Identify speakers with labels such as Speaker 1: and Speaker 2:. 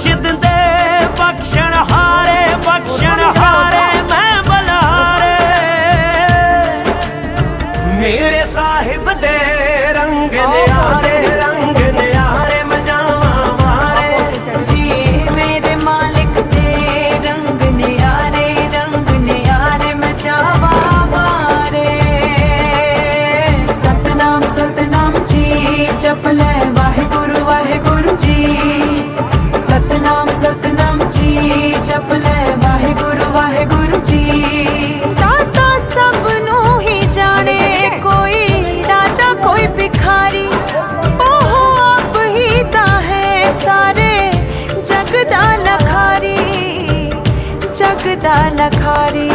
Speaker 1: ਬਖਸ਼ ਦਿੰਦੇ ਬਖਸ਼ਣ ਹਾਰੇ ਬਖਸ਼ਣ ਹਾਰੇ ਮੈਂ ਬਲਹਾਰੇ ਮੇਰੇ ਸਾਹਿਬ ਦੇ ਰੰਗ ਨਿਆਰੇ ਰੰਗ ਨਿਆਰੇ ਮਜਾਵਾ ਮਾਰੇ।
Speaker 2: ਜੀ ਮੇਰੇ ਮਾਲਿਕ ਦੇ ਰੰਗ ਨਿਆਰੇ ਰੰਗ ਨਿਆਰੇ ਮਚਾਵਾ ਮਾਰੇ। ਸਤਨਾਮ ਸਤਨਾਮ ਜੀ ਜਪ ਲੈ ਵਾਹਿਗੁਰੂ ਵਾਹਿਗੁਰੂ ਜੀ। ਜੀ। ਦਾਤਾ ਸਭ ਨੂੰ ਹੀ ਜਾਣੇ, ਕੋਈ ਰਾਜਾ, ਕੋਈ ਭਿਖਾਰੀ। ਉਹ ਆਪ ਹੀ ਤਾਂ ਹੈ ਸਾਰੇ ਜਗ ਦਾ ਲਖਾਰੀ, ਜਗ ਦਾ ਲਖਾਰੀ।